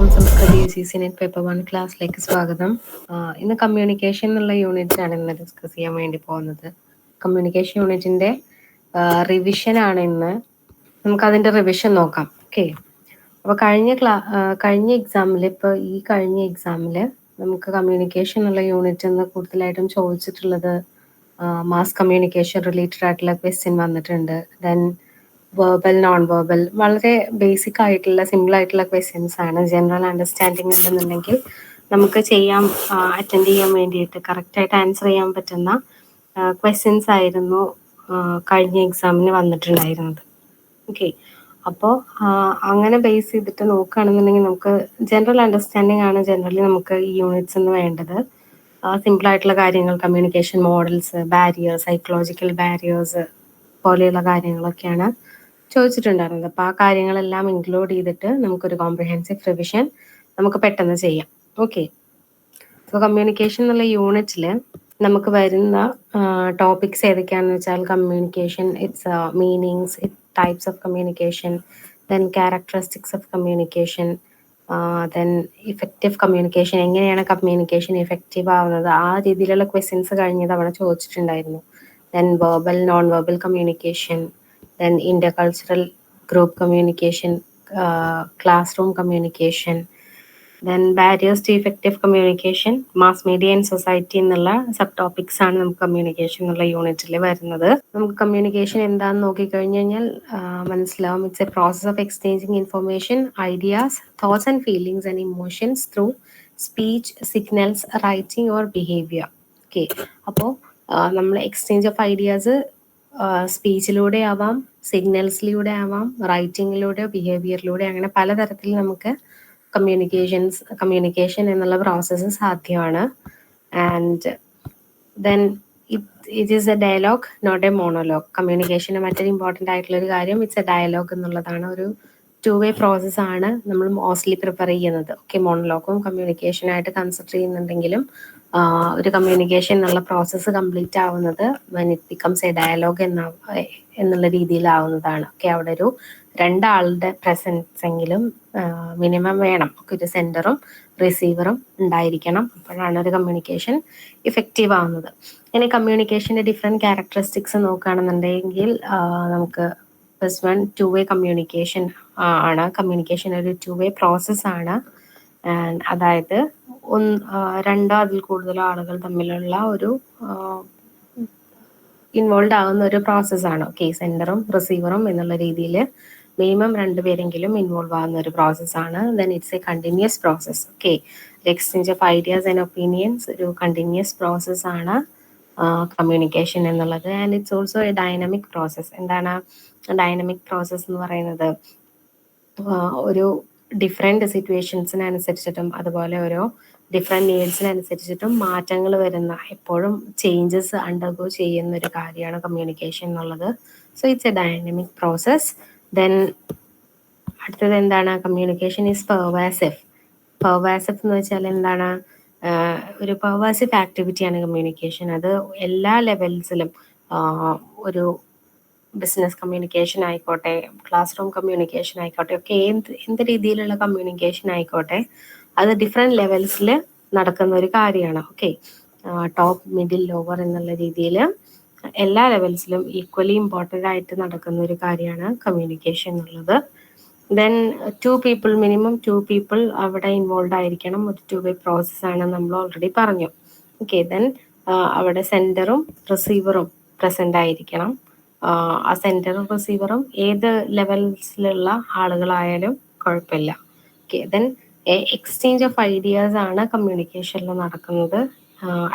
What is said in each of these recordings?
എല്ലാവർക്കും Samskriti U G C net paper one ക്ലാസ്സിലേക്ക് സ്വാഗതം. ഇന്ന് കമ്മ്യൂണിക്കേഷൻ എന്നുള്ള യൂണിറ്റ് ആണ് ഇന്ന് ഡിസ്കസ് ചെയ്യാൻ വേണ്ടി പോകുന്നത്. കമ്മ്യൂണിക്കേഷൻ യൂണിറ്റിന്റെ റിവിഷൻ ആണ് ഇന്ന്. നമുക്ക് അതിന്റെ റിവിഷൻ നോക്കാം. ഓക്കെ അപ്പൊ കഴിഞ്ഞ ക്ലാ കഴിഞ്ഞ എക്സാമിൽ ഇപ്പൊ ഈ കഴിഞ്ഞ എക്സാമിൽ നമുക്ക് കമ്മ്യൂണിക്കേഷൻ എന്നുള്ള യൂണിറ്റ് എന്ന് കൂടുതലായിട്ടും ചോദിച്ചിട്ടുള്ളത് മാസ് കമ്മ്യൂണിക്കേഷൻ റിലേറ്റഡ് ആയിട്ടുള്ള ക്വസ്റ്റ്യൻ വന്നിട്ടുണ്ട്. ദെൻ വെർബൽ നോൺ വെർബൽ വളരെ ബേസിക് ആയിട്ടുള്ള സിമ്പിൾ ആയിട്ടുള്ള ക്വസ്റ്റ്യൻസ് ആണ്. ജനറൽ അണ്ടർസ്റ്റാൻഡിങ് ഉണ്ടെന്നുണ്ടെങ്കിൽ നമുക്ക് ചെയ്യാൻ അറ്റൻഡ് ചെയ്യാൻ വേണ്ടിയിട്ട്. കറക്റ്റ് ആയിട്ട് ആൻസർ ചെയ്യാൻ പറ്റുന്ന ക്വസ്റ്റ്യൻസ് ആയിരുന്നു കഴിഞ്ഞ എക്സാമിന് വന്നിട്ടുണ്ടായിരുന്നത്. ഓക്കെ അപ്പോൾ അങ്ങനെ ബേസ് ചെയ്തിട്ട് നോക്കുകയാണെന്നുണ്ടെങ്കിൽ നമുക്ക് ജനറൽ അണ്ടർസ്റ്റാൻഡിങ് ആണ് ജനറലി നമുക്ക് ഈ യൂണിറ്റ്സ് എന്ന് വേണ്ടത്. സിമ്പിൾ ആയിട്ടുള്ള കാര്യങ്ങൾ communication models barriers psychological barriers പോലെയുള്ള കാര്യങ്ങളൊക്കെയാണ് ചോദിച്ചിട്ടുണ്ടായിരുന്നത്. അപ്പോൾ ആ കാര്യങ്ങളെല്ലാം ഇൻക്ലൂഡ് ചെയ്തിട്ട് നമുക്കൊരു കോംപ്രിഹെൻസീവ് റിവിഷൻ നമുക്ക് പെട്ടെന്ന് ചെയ്യാം. ഓക്കെ സോ കമ്മ്യൂണിക്കേഷൻ എന്നുള്ള യൂണിറ്റിൽ നമുക്ക് വരുന്ന ടോപ്പിക്സ് ഏതൊക്കെയാണെന്ന് വെച്ചാൽ communication it's meanings it types of communication then characteristics of communication then effective communication എങ്ങനെയാണ് കമ്മ്യൂണിക്കേഷൻ ഇഫക്റ്റീവ് ആവുന്നത്? ആ രീതിയിലുള്ള ക്വസ്റ്റ്യൻസ് കഴിഞ്ഞ തവണ ചോദിച്ചിട്ടുണ്ടായിരുന്നു. Then verbal non verbal communication then intercultural group communication class room communication then barriers to effective communication mass media and society എന്നുള്ള sub topics ആണ് നമുക്ക് കമ്മ്യൂണിക്കേഷൻ എന്നുള്ള യൂണിറ്റിൽ വരുന്നത്. നമുക്ക് കമ്മ്യൂണിക്കേഷൻ എന്താണെന്ന് നോക്കിക്കഴിഞ്ഞ് കഴിഞ്ഞാൽ മനസ്സിലാവും. It's a process of exchanging information ideas thoughts and feelings and emotions through speech signals writing or behaviour okay അപ്പോൾ നമ്മൾ എക്സ്ചേഞ്ച് ഓഫ് ഐഡിയാസ് സ്പീച്ചിലൂടെ ആവാം. സിഗ്നൽസിലൂടെ ആവാം റൈറ്റിങ്ങിലൂടെ ബിഹേവിയറിലൂടെ അങ്ങനെ പലതരത്തിൽ നമുക്ക് കമ്മ്യൂണിക്കേഷൻസ് കമ്മ്യൂണിക്കേഷൻ എന്നുള്ള പ്രോസസ്സ് സാധ്യമാണ്. And then it is a dialogue not a monologue കമ്മ്യൂണിക്കേഷന് മറ്റൊരു ഇമ്പോർട്ടന്റ് ആയിട്ടുള്ള ഒരു കാര്യം ഇറ്റ്സ് എ ഡയലോഗ് എന്നുള്ളതാണ് ഒരു ടു വേ പ്രോസസ് ആണ് നമ്മൾ മോസ്റ്റ്ലി പ്രിപ്പയർ ചെയ്യുന്നത്. ഓക്കെ മോണോലോഗും കമ്മ്യൂണിക്കേഷനായിട്ട് കൺസിഡർ ചെയ്യുന്നുണ്ടെങ്കിലും ഒരു കമ്മ്യൂണിക്കേഷൻ എന്നുള്ള പ്രോസസ്സ് കംപ്ലീറ്റ് ആവുന്നത് when it becomes a dialogue എന്ന എന്നുള്ള രീതിയിലാവുന്നതാണ്. ഓക്കെ അവിടെ ഒരു രണ്ടാളുടെ പ്രസൻസ് എങ്കിലും മിനിമം വേണം. ഒക്കെ ഒരു സെന്ററും റിസീവറും ഉണ്ടായിരിക്കണം. അപ്പോഴാണ് ഒരു കമ്മ്യൂണിക്കേഷൻ ഇഫക്റ്റീവ് ആവുന്നത്. ഇനി കമ്മ്യൂണിക്കേഷന്റെ ഡിഫറെന്റ് ക്യാരക്ടറിസ്റ്റിക്സ് നോക്കുകയാണെന്നുണ്ടെങ്കിൽ നമുക്ക് plus one two way communication ആണ്. കമ്മ്യൂണിക്കേഷൻ ഒരു ടു വേ പ്രോസസ്സാണ് അതായത് ഒന്ന് രണ്ടോ അതിൽ കൂടുതലോ ആളുകൾ തമ്മിലുള്ള ഒരു ഇൻവോൾവ് ആവുന്ന ഒരു പ്രോസസ്സാണ് ഓക്കെ സെൻഡറും റിസീവറും എന്നുള്ള രീതിയിൽ മിനിമം രണ്ടുപേരെങ്കിലും ഇൻവോൾവ് ആവുന്ന ഒരു പ്രോസസ്സാണ് then it's a continuous process okay exchange of ideas and opinions ഒരു കണ്ടിന്യൂസ് പ്രോസസ് ആണ് കമ്മ്യൂണിക്കേഷൻ എന്നുള്ളത്. And it's also a dynamic process എന്താണ് ഡൈനമിക് പ്രോസസ് എന്ന് പറയുന്നത്? ഒരു ഡിഫറെന്റ് സിറ്റുവേഷൻസിനനുസരിച്ചിട്ടും അതുപോലെ ഓരോ ഡിഫറെന്റ് നീഡ്സിനനുസരിച്ചിട്ടും മാറ്റങ്ങൾ വരുന്ന എപ്പോഴും ചേഞ്ചസ് അണ്ടർഗോ ചെയ്യുന്ന ഒരു കാര്യമാണ് കമ്മ്യൂണിക്കേഷൻ എന്നുള്ളത്. So it's a dynamic process then അടുത്തത് എന്താണ്? കമ്മ്യൂണിക്കേഷൻ ഈസ് പെർവാസീവ് പെർവാസീവ് എന്ന് വെച്ചാൽ എന്താണ്? ഒരു പെർവാസീവ് ആക്ടിവിറ്റിയാണ് കമ്മ്യൂണിക്കേഷൻ അത് എല്ലാ ലെവൽസിലും ഒരു ബിസിനസ് കമ്മ്യൂണിക്കേഷൻ ആയിക്കോട്ടെ ക്ലാസ് റൂം കമ്മ്യൂണിക്കേഷൻ ആയിക്കോട്ടെ ഒക്കെ എന്ത് എന്ത് രീതിയിലുള്ള കമ്മ്യൂണിക്കേഷൻ ആയിക്കോട്ടെ അത് ഡിഫറെന്റ് ലെവൽസിൽ നടക്കുന്ന ഒരു കാര്യമാണ് ഓക്കെ ടോപ്പ് മിഡിൽ ലോവർ എന്നുള്ള രീതിയിൽ എല്ലാ ലെവൽസിലും ഈക്വലി ഇമ്പോർട്ടന്റ് ആയിട്ട് നടക്കുന്ന ഒരു കാര്യമാണ് കമ്മ്യൂണിക്കേഷൻ എന്നുള്ളത്. Then two people minimum two people അവിടെ ഇൻവോൾവ് ആയിരിക്കണം. ഒരു ടു വേ പ്രോസസ്സാണ് നമ്മൾ ഓൾറെഡി പറഞ്ഞു. ഓക്കെ ദെൻ അവിടെ സെന്ററും റിസീവറും പ്രസന്റ് ആയിരിക്കണം. ആ സെന്ററും റിസീവറും ഏത് ലെവൽസിലുള്ള ആളുകളായാലും കുഴപ്പമില്ല. Okay then exchange of ideas ആണ് കമ്മ്യൂണിക്കേഷനിൽ നടക്കുന്നത്.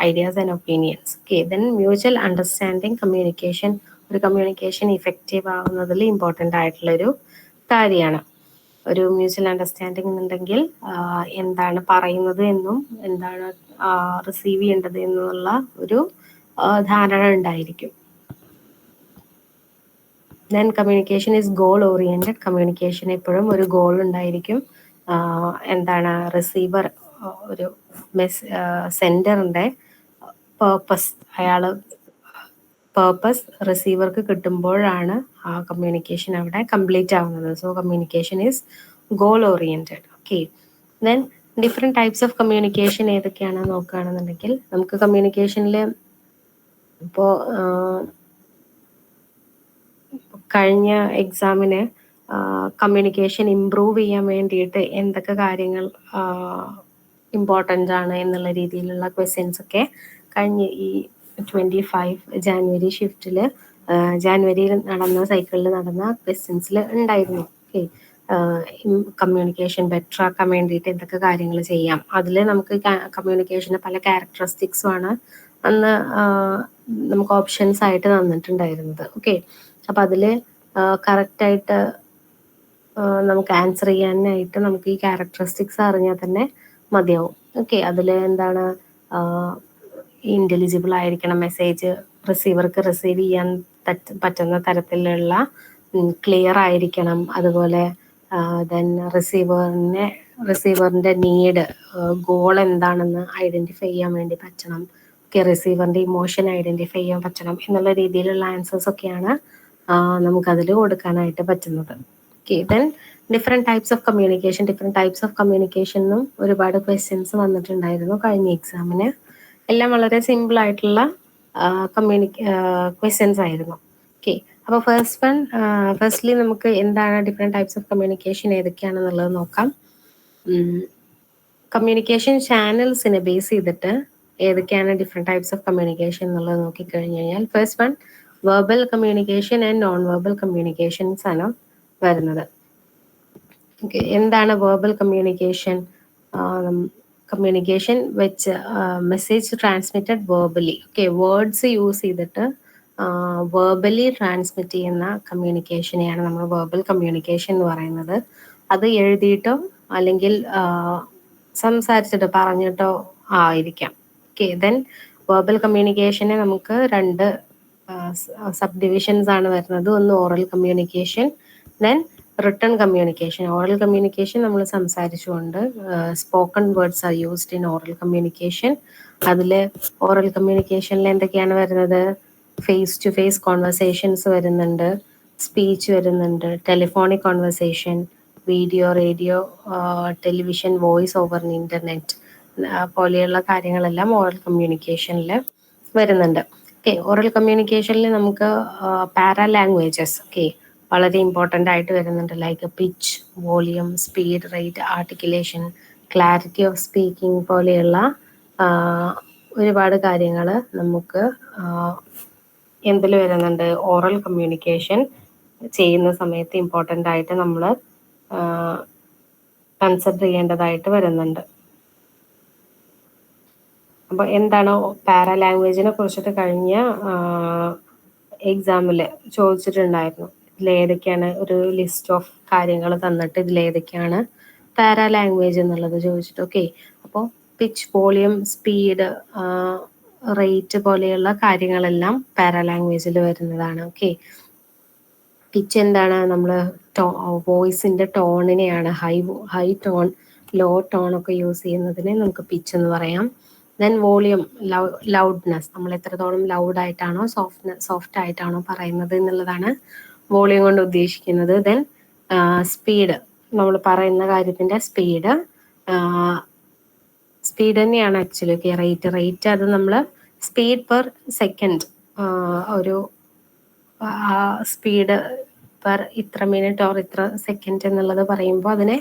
Ideas and opinions okay then mutual understanding communication ഒരു കമ്മ്യൂണിക്കേഷൻ ഇഫക്റ്റീവ് ആവുന്നതിൽ ഇമ്പോർട്ടന്റ് ആയിട്ടുള്ളൊരു കാര്യമാണ്. ഒരു മ്യൂച്വൽ അണ്ടർസ്റ്റാൻഡിങ് ഉണ്ടെങ്കിൽ എന്താണ് പറയുന്നത് എന്നും എന്താണ് റിസീവ് ചെയ്യേണ്ടത് എന്നുള്ള ഒരു ധാരണ ഉണ്ടായിരിക്കും. Then communication is goal oriented communication എപ്പോഴും ഒരു ഗോൾ ഉണ്ടായിരിക്കും. എന്താണ് റിസീവർ ഒരു മെസ് സെന്ററിന്റെ പേർപ്പസ് അയാൾ പേർപ്പസ് റിസീവർക്ക് കിട്ടുമ്പോഴാണ് ആ കമ്മ്യൂണിക്കേഷൻ അവിടെ കംപ്ലീറ്റ് ആവുന്നത്. So communication is goal oriented okay then different types of communication ഏതൊക്കെയാണെന്ന് നോക്കുകയാണെന്നുണ്ടെങ്കിൽ നമുക്ക് കമ്മ്യൂണിക്കേഷനിൽ ഇപ്പോൾ കഴിഞ്ഞ എക്സാമിന് കമ്മ്യൂണിക്കേഷൻ ഇമ്പ്രൂവ് ചെയ്യാൻ വേണ്ടിയിട്ട് എന്തൊക്കെ കാര്യങ്ങൾ ഇമ്പോർട്ടന്റ് ആണ് എന്നുള്ള രീതിയിലുള്ള ക്വസ്റ്റ്യൻസ് ഒക്കെ കഴിഞ്ഞ ഈ ട്വന്റി ഫൈവ് ജാനുവരി ഷിഫ്റ്റിൽ ജാനുവരിയിൽ നടന്ന സൈക്കിളിൽ നടന്ന ക്വസ്റ്റ്യൻസിൽ ഉണ്ടായിരുന്നു. ഓക്കെ കമ്മ്യൂണിക്കേഷൻ ബെറ്റർ ആക്കാൻ വേണ്ടിയിട്ട് എന്തൊക്കെ കാര്യങ്ങൾ ചെയ്യാം. അതിൽ നമുക്ക് കമ്മ്യൂണിക്കേഷന്റെ പല ക്യാരക്ടറിസ്റ്റിക്സുമാണ് അന്ന് നമുക്ക് ഓപ്ഷൻസ് ആയിട്ട് തന്നിട്ടുണ്ടായിരുന്നത്. ഓക്കെ അപ്പം അതിൽ കറക്റ്റായിട്ട് നമുക്ക് ആൻസർ ചെയ്യാനായിട്ട് നമുക്ക് ഈ ക്യാരക്ടറിസ്റ്റിക്സ് അറിഞ്ഞാൽ തന്നെ മതിയാവും. ഓക്കെ അതിൽ എന്താണ്? ഇന്റലിജിബിൾ ആയിരിക്കണം മെസ്സേജ് റിസീവർക്ക് റിസീവ് ചെയ്യാൻ പറ്റുന്ന തരത്തിലുള്ള ക്ലിയർ ആയിരിക്കണം. അതുപോലെ ദെൻ റിസീവറിനെ റിസീവറിന്റെ നീഡ് ഗോൾ എന്താണെന്ന് ഐഡന്റിഫൈ ചെയ്യാൻ വേണ്ടി പറ്റണം. ഓക്കെ റിസീവറിന്റെ ഇമോഷൻ ഐഡന്റിഫൈ ചെയ്യാൻ പറ്റണം. എന്നുള്ള രീതിയിലുള്ള ആൻസേഴ്സ് ഒക്കെയാണ് നമുക്കതിൽ കൊടുക്കാനായിട്ട് പറ്റുന്നത്. Okay then different types of communication different types of കമ്മ്യൂണിക്കേഷനും ഒരുപാട് ക്വസ്റ്റ്യൻസ് വന്നിട്ടുണ്ടായിരുന്നു കഴിഞ്ഞ എക്സാമിന് എല്ലാം വളരെ സിമ്പിൾ ആയിട്ടുള്ള കമ്മ്യൂണിക്ക ക്വസ്റ്റ്യൻസ് ആയിരുന്നു. ഓക്കെ അപ്പോൾ ഫസ്റ്റ് വൺ ഫസ്റ്റ്ലി നമുക്ക് എന്താണ് ഡിഫറെന്റ് ടൈപ്സ് ഓഫ് കമ്മ്യൂണിക്കേഷൻ ഏതൊക്കെയാണെന്നുള്ളത് നോക്കാം. കമ്മ്യൂണിക്കേഷൻ ചാനൽസിനെ ബേസ് ചെയ്തിട്ട് ഏതൊക്കെയാണ് ഡിഫറെന്റ് ടൈപ്സ് ഓഫ് കമ്മ്യൂണിക്കേഷൻ എന്നുള്ളത് നോക്കിക്കഴിഞ്ഞ് കഴിഞ്ഞാൽ first one verbal communication and non verbal communications ആണ് വരുന്നത്. എന്താണ് വേർബൽ കമ്മ്യൂണിക്കേഷൻ കമ്മ്യൂണിക്കേഷൻ വെച്ച് message transmitted verbally okay words use ചെയ്തിട്ട് വേർബലി ട്രാൻസ്മിറ്റ് ചെയ്യുന്ന കമ്മ്യൂണിക്കേഷനെയാണ് നമ്മൾ വേർബൽ കമ്മ്യൂണിക്കേഷൻ എന്ന് പറയുന്നത്. അത് എഴുതിയിട്ടോ അല്ലെങ്കിൽ സംസാരിച്ചിട്ടോ പറഞ്ഞിട്ടോ ആയിരിക്കാം. ഓക്കെ ദെൻ വേർബൽ കമ്മ്യൂണിക്കേഷനെ നമുക്ക് രണ്ട് സബ് ഡിവിഷൻസ് ആണ് വരുന്നത്. ഒന്ന് oral communication then written communication oral communication നമ്മൾ സംസാരിച്ചുകൊണ്ട് spoken words are used in oral communication അതിൽ ഓറൽ കമ്മ്യൂണിക്കേഷനിൽ എന്തൊക്കെയാണ് വരുന്നത്? ഫേസ് ടു ഫേസ് കോൺവെർസേഷൻസ് വരുന്നുണ്ട് സ്പീച്ച് വരുന്നുണ്ട് telephonic conversation video radio television voice over internet പോലെയുള്ള കാര്യങ്ങളെല്ലാം ഓറൽ കമ്മ്യൂണിക്കേഷനിൽ വരുന്നുണ്ട്. ഓക്കെ ഓറൽ കമ്മ്യൂണിക്കേഷനിൽ നമുക്ക് പാരാ ലാംഗ്വേജസ് ഓക്കെ വളരെ ഇമ്പോർട്ടന്റ് ആയിട്ട് വരുന്നുണ്ട്. Like pitch volume speed rate articulation clarity of speaking പോലെയുള്ള ഒരുപാട് കാര്യങ്ങൾ നമുക്ക് എന്തിൽ വരുന്നുണ്ട്? ഓറൽ കമ്മ്യൂണിക്കേഷൻ ചെയ്യുന്ന സമയത്ത് ഇമ്പോർട്ടന്റ് ആയിട്ട് നമ്മൾ കൺസിഡർ ചെയ്യേണ്ടതായിട്ട് വരുന്നുണ്ട്. അപ്പോൾ എന്താണ് പാരാ ലാംഗ്വേജിനെ കുറിച്ചിട്ട് കഴിഞ്ഞ എക്സാമിൽ ചോദിച്ചിട്ടുണ്ടായിരുന്നു. ഇതിലേതൊക്കെയാണ് ഒരു ലിസ്റ്റ് ഓഫ് കാര്യങ്ങൾ തന്നിട്ട് ഇതിലേതൊക്കെയാണ് പാരാ ലാംഗ്വേജ് എന്നുള്ളത് ചോദിച്ചിട്ട് ഓക്കെ അപ്പോൾ പിച്ച് വോളിയം സ്പീഡ് റേറ്റ് പോലെയുള്ള കാര്യങ്ങളെല്ലാം പാരാ ലാംഗ്വേജിൽ വരുന്നതാണ് ഓക്കെ പിച്ച് എന്താണ്? നമ്മൾ വോയിസിന്റെ ടോണിനെയാണ് high high tone low tone ഒക്കെ യൂസ് ചെയ്യുന്നതിനെ നമുക്ക് പിച്ച് എന്ന് പറയാം. ദെൻ വോളിയം ലൗഡ്നെസ് നമ്മൾ എത്രത്തോളം ലൗഡ് ആയിട്ടാണോ സോഫ്റ്റ് സോഫ്റ്റ് ആയിട്ടാണോ പറയുന്നത് എന്നുള്ളതാണ് വോളിയം കൊണ്ട് ഉദ്ദേശിക്കുന്നത്. ദെൻ സ്പീഡ് നമ്മൾ പറയുന്ന കാര്യത്തിന്റെ സ്പീഡ് സ്പീഡ് തന്നെയാണ് ആക്ച്വലി ഓക്കെ റേറ്റ് റേറ്റ് അത് നമ്മൾ സ്പീഡ് പെർ സെക്കൻഡ് ഒരു സ്പീഡ് പെർ ഇത്ര മിനിറ്റ് ഓർ ഇത്ര സെക്കൻഡ് എന്നുള്ളത് പറയുമ്പോൾ അതിനെ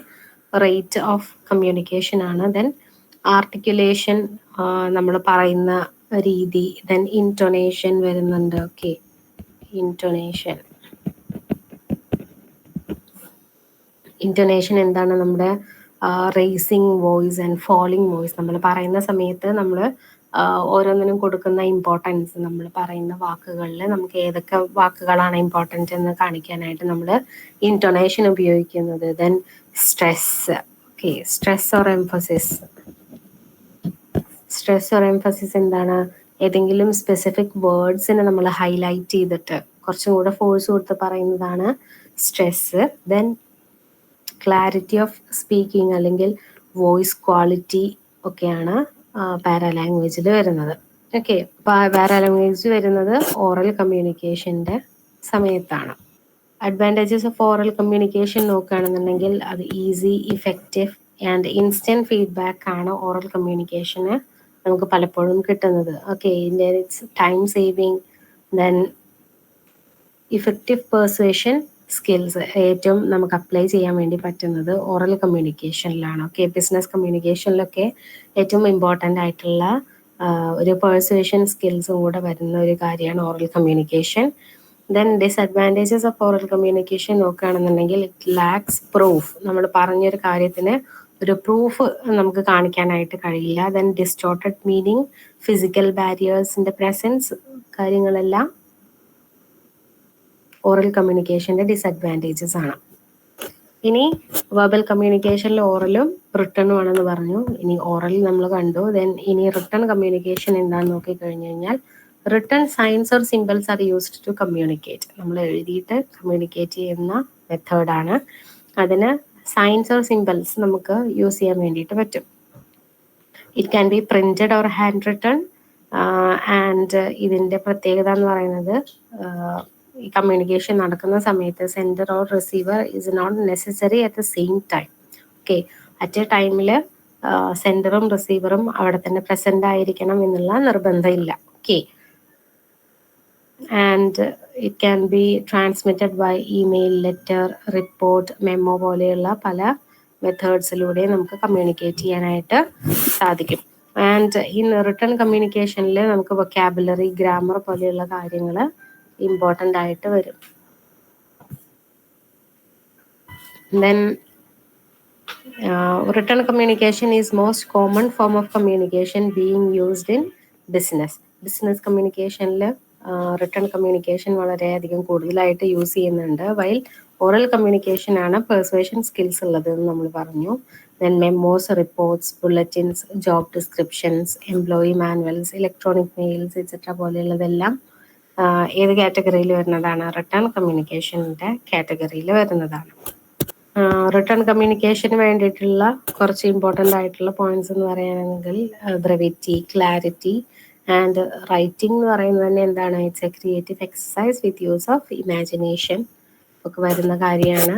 റേറ്റ് ഓഫ് കമ്മ്യൂണിക്കേഷൻ ആണ്. ദെൻ ആർട്ടിക്കുലേഷൻ നമ്മൾ പറയുന്ന രീതി. ദെൻ ഇന്റൊണേഷൻ വരുന്നുണ്ട്. ഓക്കെ ഇന്റൊനേഷൻ ഇന്റൊനേഷൻ എന്താണ് നമ്മുടെ raising voice and falling voice നമ്മൾ പറയുന്ന സമയത്ത് നമ്മൾ ഓരോന്നിനും കൊടുക്കുന്ന ഇമ്പോർട്ടൻസ് നമ്മൾ പറയുന്ന വാക്കുകളിൽ നമുക്ക് ഏതൊക്കെ വാക്കുകളാണ് ഇമ്പോർട്ടന്റ് എന്ന് കാണിക്കാനായിട്ട് നമ്മൾ ഇന്റൊണേഷൻ ഉപയോഗിക്കുന്നത്. Then stress okay stress or emphasis stress or emphasis എന്താണ്? ഏതെങ്കിലും സ്പെസിഫിക് വേർഡ്സിനെ നമ്മൾ ഹൈലൈറ്റ് ചെയ്തിട്ട് കുറച്ചും കൂടെ ഫോഴ്സ് കൊടുത്ത് പറയുന്നതാണ് stress then clarity of speaking അല്ലെങ്കിൽ വോയിസ് ക്വാളിറ്റി ഒക്കെയാണ് പാരാലാംഗ്വേജിൽ വരുന്നത്. ഓക്കെ പാരാലാംഗ്വേജ് വരുന്നത് ഓറൽ കമ്മ്യൂണിക്കേഷന്റെ സമയത്താണ്. അഡ്വാന്റേജസ് ഓഫ് ഓറൽ കമ്മ്യൂണിക്കേഷൻ നോക്കുകയാണെന്നുണ്ടെങ്കിൽ അത് easy effective and instant feedback ആണ് ഓറൽ കമ്മ്യൂണിക്കേഷന് നമുക്ക് പലപ്പോഴും കിട്ടുന്നത്. Okay it's time saving then effective persuasion skills ഏറ്റവും നമുക്ക് അപ്ലൈ ചെയ്യാൻ വേണ്ടി പറ്റുന്നത് ഓറൽ കമ്മ്യൂണിക്കേഷനിലാണ് ഓക്കെ ബിസിനസ് കമ്മ്യൂണിക്കേഷനിലൊക്കെ ഏറ്റവും ഇമ്പോർട്ടന്റ് ആയിട്ടുള്ള ഒരു പേഴ്സുവേഷൻ സ്കിൽസും കൂടെ വരുന്ന ഒരു കാര്യമാണ് oral communication then disadvantages of oral communication നോക്കുകയാണെന്നുണ്ടെങ്കിൽ ഇറ്റ് ലാക്സ് പ്രൂഫ് നമ്മൾ പറഞ്ഞൊരു കാര്യത്തിന് ഒരു പ്രൂഫ് നമുക്ക് കാണിക്കാനായിട്ട് കഴിയില്ല. ദെൻ ഡിസ്റ്റോർട്ടഡ് മീനിങ് ഫിസിക്കൽ ബാരിയേഴ്സിന്റെ പ്രസൻസ് കാര്യങ്ങളെല്ലാം ഓറൽ കമ്മ്യൂണിക്കേഷന്റെ ഡിസഡ്വാന്റേജസ് ആണ്. ഇനി വെർബൽ കമ്മ്യൂണിക്കേഷനിൽ ഓറലും റിട്ടേണും ആണെന്ന് പറഞ്ഞു. ഇനി ഓറൽ നമ്മൾ കണ്ടു. ദെൻ ഇനി റിട്ടേൺ കമ്മ്യൂണിക്കേഷൻ എന്താണെന്ന് നോക്കി കഴിഞ്ഞു കഴിഞ്ഞാൽ written signs or symbols are used to communicate നമ്മൾ എഴുതിയിട്ട് കമ്മ്യൂണിക്കേറ്റ് ചെയ്യുന്ന മെത്തേഡാണ് അതിന് സൈൻസ് ഓർ സിമ്പിൾസ് നമുക്ക് യൂസ് ചെയ്യാൻ വേണ്ടിയിട്ട് പറ്റും. It can be printed or hand written and ഇതിന്റെ പ്രത്യേകത എന്ന് പറയുന്നത് ഈ കമ്മ്യൂണിക്കേഷൻ നടക്കുന്ന സമയത്ത് sender or receiver is not necessary at the same time okay at a ടൈമിൽ സെൻഡറും റിസീവറും അവിടെ തന്നെ പ്രസന്റ് ആയിരിക്കണം എന്നുള്ള നിർബന്ധമില്ല. Okay and it can be transmitted by email letter report memo പോലെയുള്ള പല മെത്തേഡ്സിലൂടെ നമുക്ക് കമ്മ്യൂണിക്കേറ്റ് ചെയ്യാനായിട്ട് സാധിക്കും. ആൻഡ് ഈ റിട്ടേൺ കമ്മ്യൂണിക്കേഷനിൽ നമുക്ക് വൊക്കാബുലറി ഗ്രാമർ പോലെയുള്ള കാര്യങ്ങൾ ഇമ്പോർട്ടന്റ് ആയിട്ട് വരും. Then written communication is most common form of communication being used in business business കമ്മ്യൂണിക്കേഷനിൽ written communication വളരെയധികം കൂടുതലായിട്ട് യൂസ് ചെയ്യുന്നുണ്ട്. വൈൽ ഓറൽ കമ്മ്യൂണിക്കേഷൻ ആണ് പെർസുവേഷൻ സ്കിൽസ് ഉള്ളത് എന്ന് നമ്മൾ പറഞ്ഞു. Then memos reports bulletins job descriptions employee manuals electronic mails etcetera പോലെയുള്ളതെല്ലാം ഏത് കാറ്റഗറിയിൽ വരുന്നതാണ്? റിട്ടേൺ കമ്മ്യൂണിക്കേഷന്റെ കാറ്റഗറിയിൽ വരുന്നതാണ്. റിട്ടേൺ കമ്മ്യൂണിക്കേഷന് വേണ്ടിയിട്ടുള്ള കുറച്ച് ഇമ്പോർട്ടന്റ് ആയിട്ടുള്ള പോയിന്റ്സ് എന്ന് പറയുകയാണെങ്കിൽ ബ്രവിറ്റി ക്ലാരിറ്റി ആൻഡ് റൈറ്റിംഗ് എന്ന് പറയുന്നത് തന്നെ എന്താണ്? It's a creative exercise with use of imagination ഒക്കെ വരുന്ന കാര്യമാണ്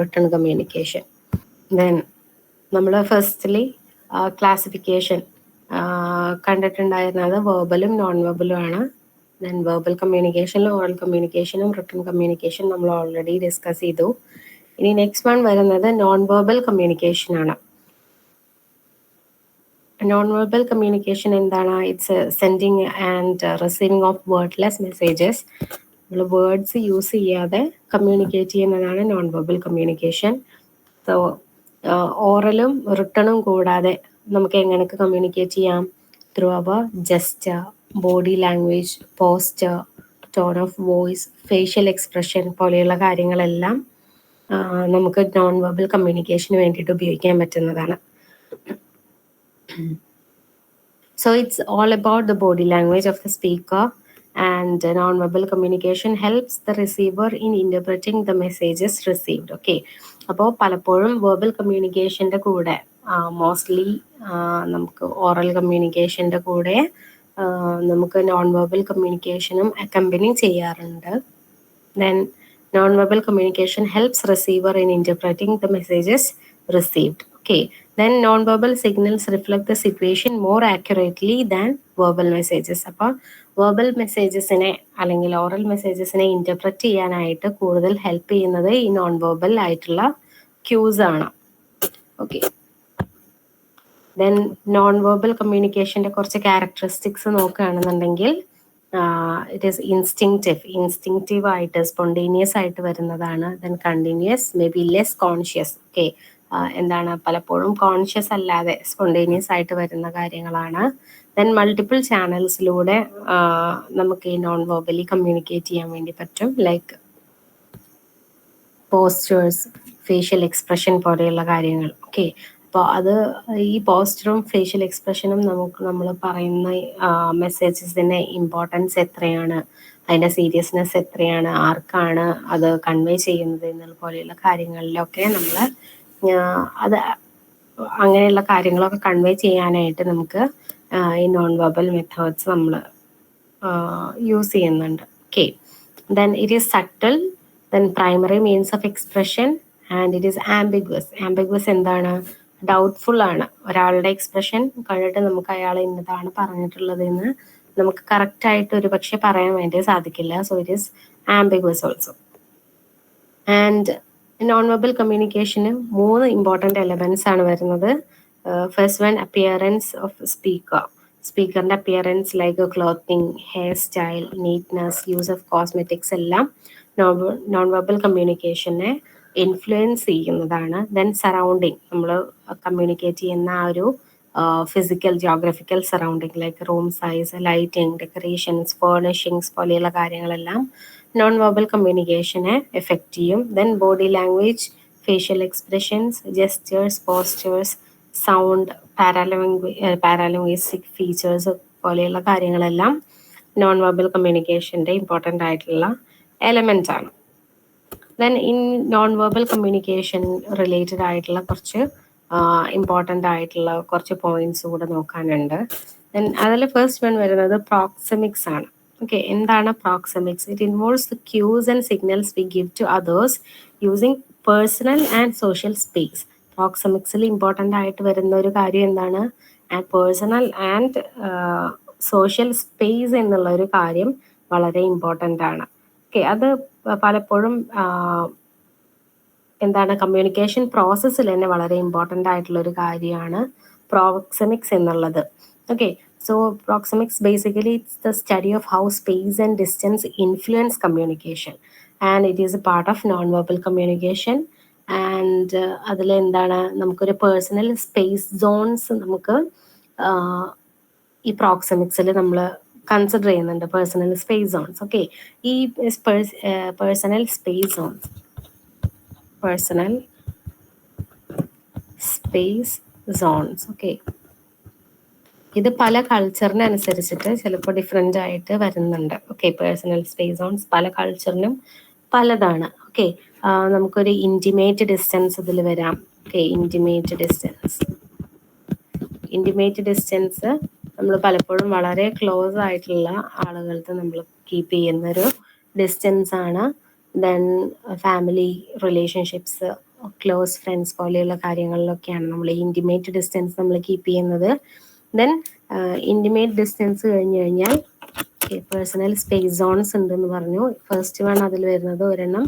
റിട്ടേൺ കമ്മ്യൂണിക്കേഷൻ ദെൻ നമ്മൾ ഫസ്റ്റ്ലി ക്ലാസിഫിക്കേഷൻ കണ്ടിട്ടുണ്ടായിരുന്നത് വേർബലും നോൺ വെർബലും ആണ്. ദെൻ വെർബൽ കമ്മ്യൂണിക്കേഷനിലും ഓറൽ കമ്മ്യൂണിക്കേഷനും റിട്ടേൺ കമ്മ്യൂണിക്കേഷൻ നമ്മൾ ഓൾറെഡി ഡിസ്കസ് ചെയ്തു. ഇനി നെക്സ്റ്റ് വൺ വരുന്നത് നോൺ വെർബൽ കമ്മ്യൂണിക്കേഷൻ ആണ്. നോൺ വെർബൽ കമ്മ്യൂണിക്കേഷൻ എന്താണ് it's sending and receiving of wordless messages നമ്മൾ വേർഡ്സ് യൂസ് ചെയ്യാതെ കമ്മ്യൂണിക്കേറ്റ് ചെയ്യുന്നതാണ് നോൺ വെർബൽ കമ്മ്യൂണിക്കേഷൻ സോ ഓറലും റിട്ടണും കൂടാതെ നമുക്ക് എങ്ങനെയൊക്കെ കമ്മ്യൂണിക്കേറ്റ് ചെയ്യാം? Through our gesture body language posture tone of voice facial expression പോലെയുള്ള കാര്യങ്ങളെല്ലാം നമുക്ക് നോൺ വെർബൽ കമ്മ്യൂണിക്കേഷന് വേണ്ടിയിട്ട് ഉപയോഗിക്കാൻ പറ്റുന്നതാണ് so it's all about the body language of the speaker and non verbal communication communication helps receiver in in the messages received. Okay. അപ്പോൾ പലപ്പോഴും verbal കമ്മ്യൂണിക്കേഷന്റെ കൂടെ മോസ്റ്റ്ലി നമുക്ക് ഓറൽ കമ്മ്യൂണിക്കേഷന്റെ കൂടെ നമുക്ക് നോൺ വെർബൽ കമ്മ്യൂണിക്കേഷനും അക്കമ്പനി ചെയ്യാറുണ്ട്. Then non verbal communication helps receiver in interpreting the messages received okay then non verbal signals reflect the situation more accurately than verbal messages അപ്പോൾ വെർബൽ മെസ്സേജസിനെ അല്ലെങ്കിൽ ഓറൽ മെസ്സേജസിനെ ഇന്റർപ്രറ്റ് ചെയ്യാനായിട്ട് കൂടുതൽ ഹെൽപ്പ് ചെയ്യുന്നത് ഈ നോൺ വെർബൽ ആയിട്ടുള്ള ക്യൂസ് ആണ്. ഓക്കെ ദെൻ നോൺ വെർബൽ കമ്മ്യൂണിക്കേഷന്റെ കുറച്ച് ക്യാരക്ടറിസ്റ്റിക്സ് നോക്കുകയാണെന്നുണ്ടെങ്കിൽ ഇറ്റ് ഈസ് ഇൻസ്റ്റിങ്റ്റീവ് ഇൻസ്റ്റിങ്റ്റീവ് ആയിട്ട് സ്പോണ്ടേനിയസ് ആയിട്ട് വരുന്നതാണ്. Then continuous may be less conscious okay എന്താണ്? പലപ്പോഴും കോൺഷ്യസ് അല്ലാതെ സ്പോണ്ടേനിയസ് ആയിട്ട് വരുന്ന കാര്യങ്ങളാണ്. ദെൻ മൾട്ടിപ്പിൾ ചാനൽസിലൂടെ നമുക്ക് ഈ നോൺ വെർബലി കമ്മ്യൂണിക്കേറ്റ് ചെയ്യാൻ വേണ്ടി പറ്റും. ലൈക്ക് പോസ്റ്റേഴ്സ് ഫേഷ്യൽ എക്സ്പ്രഷൻ പോലെയുള്ള കാര്യങ്ങൾ. ഓക്കെ അത് ഈ പോസ്റ്ററും ഫേഷ്യൽ എക്സ്പ്രഷനും നമുക്ക് നമ്മൾ പറയുന്ന മെസ്സേജസിന്റെ ഇമ്പോർട്ടൻസ് എത്രയാണ്? അതിന്റെ സീരിയസ്നെസ് എത്രയാണ്? ആർക്കാണ് അത് കൺവേ ചെയ്യുന്നത് എന്നുള്ള പോലെയുള്ള കാര്യങ്ങളിലൊക്കെ നമ്മൾ അത് അങ്ങനെയുള്ള കാര്യങ്ങളൊക്കെ കൺവേ ചെയ്യാനായിട്ട് നമുക്ക് ഈ നോൺ വെർബൽ മെത്തേഡ്സ് നമ്മൾ യൂസ് ചെയ്യുന്നുണ്ട്. Okay then it is subtle then primary means of expression and it is ambiguous ambiguous എന്താണ്? ഡൗട്ട്ഫുൾ ആണ്. ഒരാളുടെ എക്സ്പ്രഷൻ കണ്ടിട്ട് നമുക്ക് അയാൾ ഇന്നതാണ് പറഞ്ഞിട്ടുള്ളത് എന്ന് നമുക്ക് കറക്റ്റ് ആയിട്ട് ഒരു പക്ഷെ പറയാൻ വേണ്ടി സാധിക്കില്ല. So it is ambiguous also and non verbal കമ്മ്യൂണിക്കേഷന് മൂന്ന് ഇമ്പോർട്ടന്റ് എലമെന്റ്സ് ആണ് വരുന്നത്. First one appearance of speaker സ്പീക്കറിന്റെ appearance like clothing hair style neatness use of cosmetics എല്ലാം നോൺ വെർബൽ കമ്മ്യൂണിക്കേഷനെ ഇൻഫ്ലുവൻസ് ചെയ്യുന്നതാണ്. ദെൻ സറൗണ്ടിങ് നമ്മൾ കമ്മ്യൂണിക്കേറ്റ് ചെയ്യുന്ന ആ ഒരു physical geographical surrounding like room size lighting decorations furnishings പോലെയുള്ള കാര്യങ്ങളെല്ലാം നോൺ വെർബൽ കമ്മ്യൂണിക്കേഷനെ എഫക്റ്റ് ചെയ്യും. Then body language facial expressions gestures postures sound പാരാലംഗ്വേ paralinguistic features പോലെയുള്ള കാര്യങ്ങളെല്ലാം നോൺ വെർബൽ കമ്മ്യൂണിക്കേഷന്റെ ഇമ്പോർട്ടന്റ് ആയിട്ടുള്ള എലമെന്റ് ആണ്. Then in non verbal communication related ആയിട്ടുള്ള കുറച്ച് ഇമ്പോർട്ടന്റ് ആയിട്ടുള്ള കുറച്ച് പോയിന്റ്സ് കൂടെ നോക്കാനുണ്ട്. ദെൻ അതിൽ ഫസ്റ്റ് വൺ വരുന്നത് പ്രോക്സമിക്സ് ആണ്. ഓക്കെ എന്താണ് proxemics it involves the cues and signals we give to others using personal and social space പ്രോക്സമിക്സിൽ important ആയിട്ട് വരുന്ന ഒരു കാര്യം എന്താണ്? And personal and social space എന്നുള്ള ഒരു കാര്യം വളരെ ഇമ്പോർട്ടന്റ് ആണ്. ഓക്കെ അത് പലപ്പോഴും എന്താണ് കമ്മ്യൂണിക്കേഷൻ പ്രോസസ്സിൽ തന്നെ വളരെ ഇമ്പോർട്ടന്റ് ആയിട്ടുള്ള ഒരു കാര്യമാണ് പ്രോക്സിമിക്സ് എന്നുള്ളത്. Okay so proxemics basically it's the study of how space and distance influence communication and it is a part of non verbal communication and അതിൽ എന്താണ് നമുക്കൊരു പേഴ്സണൽ സ്പേസ് സോൺസ് നമുക്ക് ഈ പ്രോക്സിമിക്സിൽ നമ്മൾ കൺസിഡർ ചെയ്യുന്നുണ്ട് പേഴ്സണൽ സ്പേസ് സോൺസ് ഓക്കെ ഈ personal space zones personal space zones okay ഇത് പല കൾച്ചറിന് അനുസരിച്ചിട്ട് ചിലപ്പോൾ ഡിഫറെന്റ് ആയിട്ട് വരുന്നുണ്ട്. ഓക്കെ പേഴ്സണൽ സ്പേസ് സോൺസ് പല കൾച്ചറിനും പലതാണ്. ഓക്കെ നമുക്കൊരു ഇന്റിമേറ്റ് ഡിസ്റ്റൻസ് ഇതിൽ വരാം. Okay intimate distance intimate distance നമ്മൾ പലപ്പോഴും വളരെ ക്ലോസ് ആയിട്ടുള്ള ആളുകൾക്ക് നമ്മൾ കീപ്പ് ചെയ്യുന്ന ഒരു ഡിസ്റ്റൻസ് ആണ്. Then family relationships close friends പോലെയുള്ള കാര്യങ്ങളിലൊക്കെയാണ് നമ്മൾ ഇന്റിമേറ്റ് ഡിസ്റ്റൻസ് നമ്മൾ കീപ്പ് ചെയ്യുന്നത്. ദെൻ ഇന്റിമേറ്റ് ഡിസ്റ്റൻസ് കഴിഞ്ഞ് കഴിഞ്ഞാൽ പേഴ്സണൽ സ്പേസ് സോൺസ് ഉണ്ടെന്ന് പറഞ്ഞു. ഫസ്റ്റ് വൺ അതിൽ വരുന്നത് ഒരെണ്ണം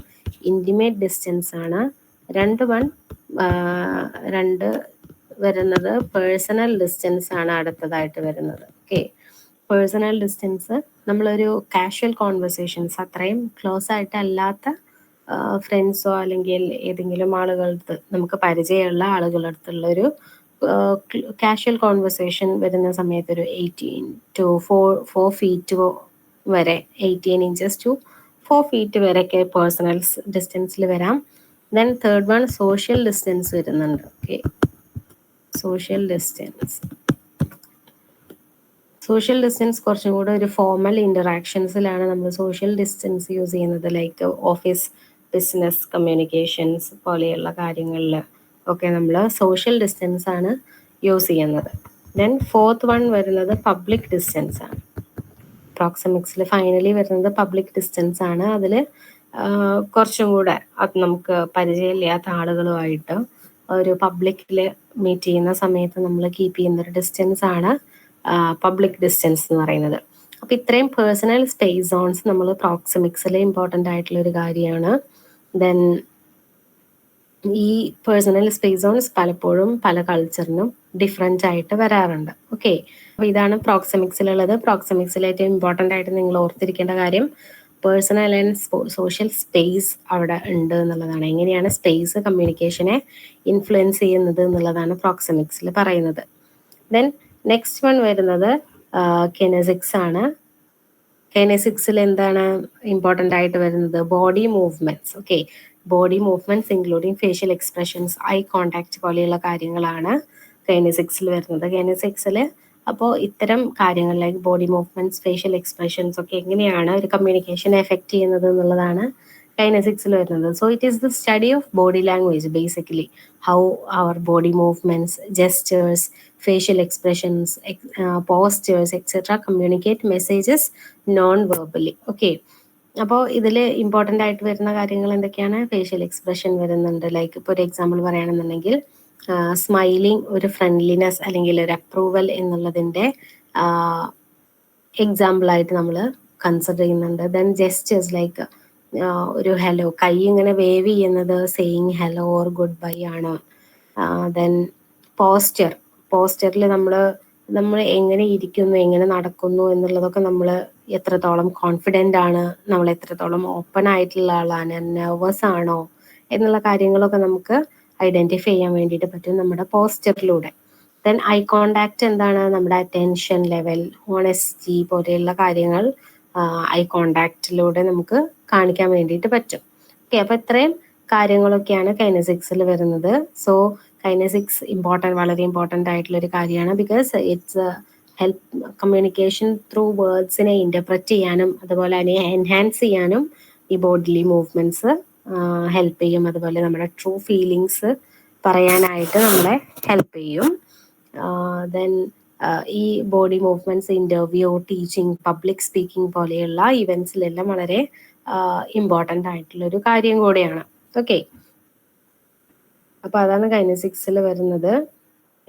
ഇന്റിമേറ്റ് ഡിസ്റ്റൻസ് ആണ്. രണ്ട് വൺ രണ്ട് വരുന്നത് പേഴ്സണൽ ഡിസ്റ്റൻസ് ആണ് അടുത്തതായിട്ട് വരുന്നത്. ഓക്കെ പേഴ്സണൽ ഡിസ്റ്റൻസ് നമ്മളൊരു കാഷ്വൽ കോൺവെർസേഷൻസ് അത്രയും ക്ലോസ് ആയിട്ട് അല്ലാത്ത ഫ്രണ്ട്സോ അല്ലെങ്കിൽ ഏതെങ്കിലും ആളുകളടുത്ത് നമുക്ക് പരിചയമുള്ള ആളുകളടുത്തുള്ള ഒരു കാഷ്വൽ കോൺവെർസേഷൻ വരുന്ന സമയത്ത് ഒരു eighteen to four four feet വരെ eighteen inches to four feet വരെയൊക്കെ പേഴ്സണൽ ഡിസ്റ്റൻസിൽ വരാം. Then third one social distance വരുന്നുണ്ട്. Okay social distance social distance കുറച്ചും കൂടെ ഒരു ഫോർമൽ ഇന്ററാക്ഷൻസിലാണ് നമ്മൾ സോഷ്യൽ ഡിസ്റ്റൻസ് യൂസ് ചെയ്യുന്നത്. ലൈക്ക് ഓഫീസ് ബിസിനസ് കമ്മ്യൂണിക്കേഷൻസ് പോലെയുള്ള കാര്യങ്ങളിൽ ഒക്കെ നമ്മൾ സോഷ്യൽ ഡിസ്റ്റൻസ് ആണ് യൂസ് ചെയ്യുന്നത്. ദെൻ ഫോർത്ത് വൺ വരുന്നത് പബ്ലിക് ഡിസ്റ്റൻസ് ആണ്. പ്രോക്സിമിക്സിൽ ഫൈനലി വരുന്നത് പബ്ലിക് ഡിസ്റ്റൻസ് ആണ്. അതിൽ കുറച്ചും കൂടെ അത് നമുക്ക് പരിചയമില്ലാത്ത ആളുകളുമായിട്ട് ഒരു പബ്ലിക്കിൽ മീറ്റ് ചെയ്യുന്ന സമയത്ത് നമ്മൾ കീപ്പ് ചെയ്യുന്ന ഒരു ഡിസ്റ്റൻസ് ആണ് പബ്ലിക് ഡിസ്റ്റൻസ് എന്ന് പറയുന്നത്. അപ്പം ഇത്രയും പേഴ്സണൽ സ്പേസ് സോൺസ് നമ്മൾ പ്രോക്സിമിക്സിൽ ഇമ്പോർട്ടന്റ് ആയിട്ടുള്ള ഒരു കാര്യമാണ്. ദെൻ ഈ പേഴ്സണൽ സ്പേസ് സോൺസ് പലപ്പോഴും പല കൾച്ചറിനും ഡിഫറെന്റ് ആയിട്ട് വരാറുണ്ട്. ഓക്കെ അപ്പോൾ ഇതാണ് പ്രോക്സിമിക്സിലുള്ളത് പ്രോക്സിമിക്സിൽ ഏറ്റവും ഇമ്പോർട്ടന്റ് ആയിട്ട് നിങ്ങൾ ഓർത്തിരിക്കേണ്ട കാര്യം പേഴ്സണൽ ആൻഡ് സോഷ്യൽ സ്പേസ് അവിടെ ഉണ്ട് എന്നുള്ളതാണ്. എങ്ങനെയാണ് സ്പേസ് കമ്മ്യൂണിക്കേഷനെ ഇൻഫ്ലുവൻസ് ചെയ്യുന്നത് എന്നുള്ളതാണ് പ്രോക്സമിക്സിൽ പറയുന്നത്. ദെൻ നെക്സ്റ്റ് വൺ വരുന്നത് കെനസിക്സ് ആണ്. കെനസിക്സിൽ എന്താണ് ഇമ്പോർട്ടന്റ് ആയിട്ട് വരുന്നത്? Body movements okay body movements including facial expressions eye contact പോലെയുള്ള കാര്യങ്ങളാണ് കൈനസിക്സിൽ വരുന്നത്. കൈനസിക്സിൽ അപ്പോൾ ഇത്തരം കാര്യങ്ങൾ like body movements facial expressions ഒക്കെ എങ്ങനെയാണ് ഒരു കമ്മ്യൂണിക്കേഷനെ എഫക്ട് ചെയ്യുന്നത് എന്നുള്ളതാണ് കൈനസിക്സിൽ വരുന്നത്. So it is the study of body language basically how our body movements gestures facial expressions postures etcetera communicate messages non verbally okay അപ്പോൾ ഇതിൽ ഇമ്പോർട്ടന്റ് ആയിട്ട് വരുന്ന കാര്യങ്ങൾ എന്തൊക്കെയാണ്? ഫേഷ്യൽ എക്സ്പ്രഷൻ വരുന്നുണ്ട്. ലൈക്ക് ഇപ്പോൾ ഒരു എക്സാമ്പിൾ പറയുകയാണെന്നുണ്ടെങ്കിൽ സ്മൈലിംഗ് ഒരു ഫ്രണ്ട്ലിനെസ് അല്ലെങ്കിൽ ഒരു അപ്രൂവൽ എന്നുള്ളതിന്റെ എക്സാമ്പിൾ ആയിട്ട് നമ്മൾ കൺസിഡർ ചെയ്യുന്നുണ്ട്. ദെൻ ജസ്റ്റേഴ്സ് ലൈക്ക് ഒരു ഹലോ കൈ ഇങ്ങനെ വേവ് ചെയ്യുന്നത് saying hello or good bye ആണ് ദെൻ പോസ്റ്റർ പോസ്റ്ററിൽ നമ്മൾ നമ്മൾ എങ്ങനെ ഇരിക്കുന്നു എങ്ങനെ നടക്കുന്നു എന്നുള്ളതൊക്കെ നമ്മൾ എത്രത്തോളം കോൺഫിഡന്റ് ആണ് നമ്മൾ എത്രത്തോളം ഓപ്പൺ ആയിട്ടുള്ള ആളാണ് നെർവസ് ആണോ എന്നുള്ള കാര്യങ്ങളൊക്കെ നമുക്ക് ഐഡന്റിഫൈ ചെയ്യാൻ വേണ്ടിയിട്ട് പറ്റും നമ്മുടെ പോസ്റ്ററിലൂടെ ദെൻ ഐ കോണ്ടാക്ട് എന്താണ്? നമ്മുടെ അറ്റൻഷൻ ലെവൽ ഹോണസ്റ്റി പോലെയുള്ള കാര്യങ്ങൾ ഐ കോണ്ടാക്റ്റിലൂടെ നമുക്ക് കാണിക്കാൻ വേണ്ടിയിട്ട് പറ്റും. ഓക്കെ അപ്പൊ ഇത്രയും കാര്യങ്ങളൊക്കെയാണ് കൈനസിക്സിൽ വരുന്നത്. സോ കൈനസിക്സ് ഇമ്പോർട്ടന്റ് വളരെ ഇമ്പോർട്ടന്റ് ആയിട്ടുള്ള ഒരു കാര്യമാണ് because it's help communication through വേർഡ്സിനെ interpret ചെയ്യാനും അതുപോലെ തന്നെ എൻഹാൻസ് ചെയ്യാനും ഈ ബോഡിലി മൂവ്മെന്റ്സ് ഹെൽപ്പ് ചെയ്യും. അതുപോലെ നമ്മുടെ ട്രൂ ഫീലിങ്സ് പറയാനായിട്ട് നമ്മളെ ഹെൽപ്പ് ചെയ്യും. ദെൻ ഈ body movements interview teaching public speaking പോലെയുള്ള ഇവന്റ്സിലെല്ലാം വളരെ ഇമ്പോർട്ടന്റ് ആയിട്ടുള്ള ഒരു കാര്യം കൂടെയാണ്. ഓക്കെ അപ്പൊ അതാണ് കൈനസിക്സിൽ വരുന്നത്.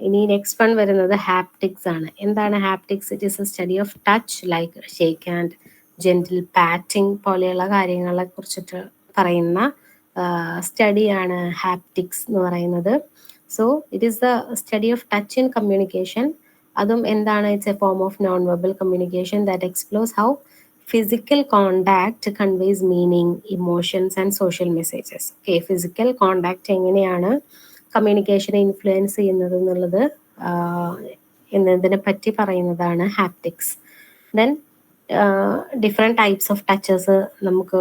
ഇനി നെക്സ്റ്റ് വൺ വരുന്നത് ഹാപ്റ്റിക്സ് ആണ്. എന്താണ് haptics it is a study of touch like shake and gentle patting പോലെയുള്ള കാര്യങ്ങളെ കുറിച്ചിട്ട് പറയുന്ന സ്റ്റഡിയാണ് ഹാപ്റ്റിക്സ് എന്ന് പറയുന്നത്. So it is the study of touch in communication അതും എന്താണ്? It's a form of non verbal communication that explores how physical contact conveys meaning emotions and social messages okay physical contact എങ്ങനെയാണ് കമ്മ്യൂണിക്കേഷനെ influence ചെയ്യുന്നത് എന്നുള്ളത് എന്നതിനെ പറ്റി പറയുന്നതാണ് haptics then different types of touches നമുക്ക്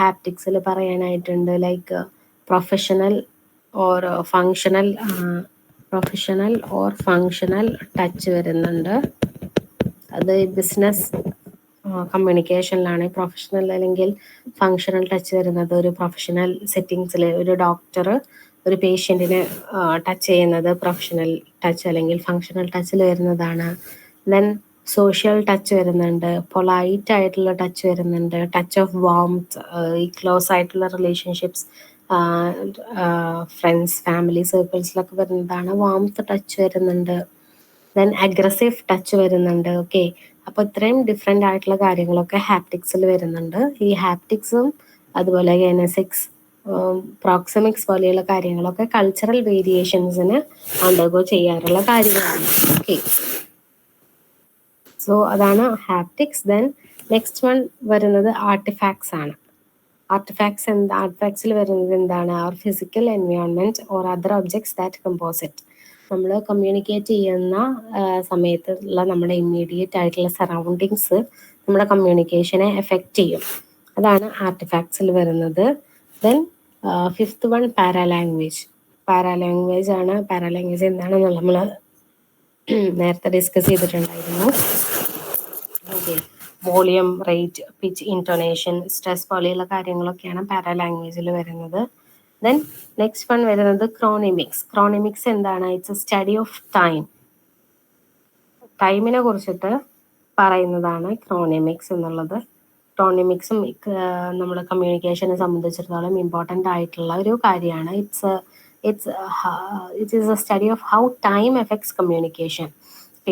ഹാപ്റ്റിക്സിൽ പറയാനായിട്ടുണ്ട്. Like professional or functional professional or functional touch വരുന്നുണ്ട്. അത് ബിസിനസ് കമ്മ്യൂണിക്കേഷനിലാണ് പ്രൊഫഷണൽ അല്ലെങ്കിൽ ഫങ്ഷണൽ ടച്ച് വരുന്നത് ഒരു പ്രൊഫഷണൽ സെറ്റിങ്സിൽ ഒരു ഡോക്ടർ ഒരു പേഷ്യന്റിനെ ടച്ച് ചെയ്യുന്നത് പ്രൊഫഷണൽ ടച്ച് അല്ലെങ്കിൽ ഫങ്ഷണൽ ടച്ചിൽ വരുന്നതാണ്. ദെൻ സോഷ്യൽ ടച്ച് വരുന്നുണ്ട് പൊളൈറ്റ് ആയിട്ടുള്ള ടച്ച് വരുന്നുണ്ട് ടച്ച് ഓഫ് വാംത്ത് ഈ ക്ലോസ് ആയിട്ടുള്ള റിലേഷൻഷിപ്സ് ഫ്രണ്ട്സ് ഫാമിലി സർക്കിൾസിലൊക്കെ വരുന്നതാണ്. വാംത്ത് ടച്ച് വരുന്നുണ്ട്. ദെൻ അഗ്രസീവ് ടച്ച് വരുന്നുണ്ട്. ഓക്കെ. അപ്പൊ ഇത്രയും ഡിഫറെന്റ് ആയിട്ടുള്ള കാര്യങ്ങളൊക്കെ ഹാപ്റ്റിക്സിൽ വരുന്നുണ്ട്. ഈ ഹാപ്റ്റിക്സും അതുപോലെ ഗെനസിക്സ് പ്രോക്സമിക്സ് പോലെയുള്ള കാര്യങ്ങളൊക്കെ കൾച്ചറൽ വേരിയേഷൻസിന് അണ്ടർഗോ ചെയ്യാറുള്ള കാര്യങ്ങളാണ്. ഓക്കെ. സോ അതാണ് ഹാപ്റ്റിക്സ് ദെൻ നെക്സ്റ്റ് വൺ വരുന്നത് ആർട്ടിഫാക്ട്സ് ആണ്. ആർട്ടിഫാക്ട്സ് എന്താ ആർട്ടിഫാക്ട്സിൽ വരുന്നത് എന്താണ്? Our physical environment or other objects that composite നമ്മൾ കമ്മ്യൂണിക്കേറ്റ് ചെയ്യുന്ന സമയത്തുള്ള നമ്മുടെ ഇമ്മീഡിയറ്റ് ആയിട്ടുള്ള സറൗണ്ടിങ്സ് നമ്മുടെ കമ്മ്യൂണിക്കേഷനെ എഫക്റ്റ് ചെയ്യും. അതാണ് ആർട്ടിഫാക്ട്സിൽ വരുന്നത്. Then fifth one paralanguage paralanguage ആണ്. പാരാലാംഗ്വേജ് എന്താണെന്നുള്ള നമ്മൾ നേരത്തെ ഡിസ്കസ് ചെയ്തിട്ടുണ്ടായിരുന്നു. Okay. Volume rate pitch intonation stress പോലെയുള്ള കാര്യങ്ങളൊക്കെയാണ് പാരാലാംഗ്വേജിൽ വരുന്നത്. ദെൻ നെക്സ്റ്റ് വൺ വരുന്നത് ക്രോണിമിക്സ് ക്രോണിമിക്സ് എന്താണ്? It's a study of time ടൈമിനെ കുറിച്ചിട്ട് പറയുന്നതാണ് ക്രോണിമിക്സ് എന്നുള്ളത്. ക്രോണിമിക്സും നമ്മുടെ കമ്മ്യൂണിക്കേഷനെ സംബന്ധിച്ചിടത്തോളം ഇമ്പോർട്ടന്റ് ആയിട്ടുള്ള ഒരു കാര്യമാണ്. It's it's it is a study of how time affects communication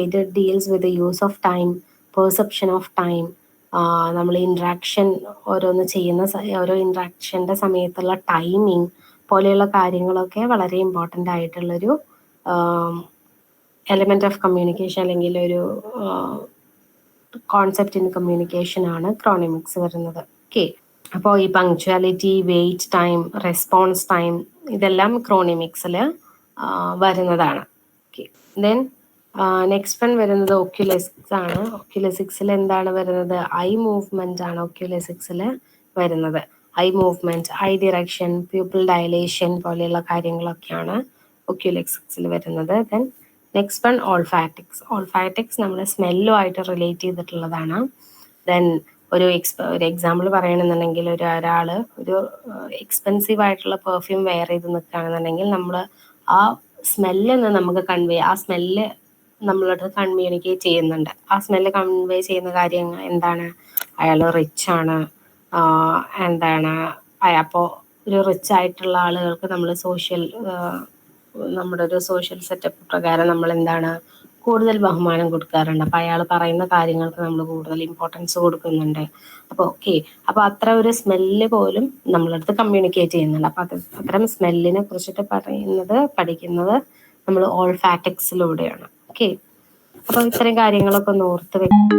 it deals with use of time perception of time നമ്മൾ ഇൻട്രാക്ഷൻ ഓരോന്ന് ചെയ്യുന്ന ഓരോ ഇൻട്രാക്ഷന്റെ സമയത്തുള്ള ടൈമിങ് പോലെയുള്ള കാര്യങ്ങളൊക്കെ വളരെ ഇമ്പോർട്ടന്റ് ആയിട്ടുള്ളൊരു എലമെന്റ് ഓഫ് കമ്മ്യൂണിക്കേഷൻ അല്ലെങ്കിൽ ഒരു കോൺസെപ്റ്റ് ഇൻ കമ്മ്യൂണിക്കേഷൻ ആണ് ക്രോണിമിക്സ് വരുന്നത്. ഓക്കെ അപ്പോൾ ഈ punctuality wait time response time ഇതെല്ലാം ക്രോണിമിക്സിൽ വരുന്നതാണ്. ഓക്കെ ദെൻ നെക്സ്റ്റ് വൺ വരുന്നത് ഒക്യുലെസിക്സ് ആണ്. ഒക്യുലെസിക്സിൽ എന്താണ് വരുന്നത്? ഐ മൂവ്മെന്റ് ആണ് ഒക്യുലെസിക്സിൽ വരുന്നത്. Eye movement eye direction pupil dilation പോലെയുള്ള കാര്യങ്ങളൊക്കെയാണ് ഒക്യുലെസിക്സിൽ വരുന്നത്. Then next one olfactics olfactics നമ്മൾ സ്മെല്ലുമായിട്ട് റിലേറ്റ് ചെയ്തിട്ടുള്ളതാണ്. ദെൻ ഒരു എക്സ്പ ഒരു എക്സാമ്പിൾ പറയണമെന്നുണ്ടെങ്കിൽ ഒരു ഒരാൾ ഒരു എക്സ്പെൻസീവ് ആയിട്ടുള്ള പെർഫ്യൂം വെയർ ചെയ്ത് നിൽക്കുകയാണെന്നുണ്ടെങ്കിൽ നമ്മൾ ആ സ്മെല്ലിന്ന് നമുക്ക് കൺവേ ആ സ്മെല്ല് നമ്മളോട് കമ്മ്യൂണിക്കേറ്റ് ചെയ്യുന്നുണ്ട്. ആ സ്മെല്ല് കൺവേ ചെയ്യുന്ന കാര്യങ്ങൾ എന്താണ്? അയാൾ ആണ്. എന്താണ്? അപ്പോൾ ഒരു റിച്ച് ആയിട്ടുള്ള ആളുകൾക്ക് നമ്മൾ സോഷ്യൽ നമ്മുടെ ഒരു സോഷ്യൽ സെറ്റപ്പ് പ്രകാരം നമ്മൾ എന്താണ്? കൂടുതൽ ബഹുമാനം കൊടുക്കാറുണ്ട്. അപ്പൊ അയാൾ പറയുന്ന കാര്യങ്ങൾക്ക് നമ്മൾ കൂടുതൽ ഇമ്പോർട്ടൻസ് കൊടുക്കുന്നുണ്ട്. അപ്പോൾ ഓക്കെ അപ്പോൾ അത്ര ഒരു സ്മെല്ല് പോലും നമ്മളടുത്ത് കമ്മ്യൂണിക്കേറ്റ് ചെയ്യുന്നുണ്ട്. അപ്പൊ അത് അത്തരം സ്മെല്ലിനെ കുറിച്ചിട്ട് പറയുന്നത് പഠിക്കുന്നത് നമ്മൾ ഓൾ ഫാറ്റിക്സിലൂടെയാണ് ഓക്കെ അപ്പൊ ഇത്തരം കാര്യങ്ങളൊക്കെ ഒന്ന് ഓർത്ത് വെക്കും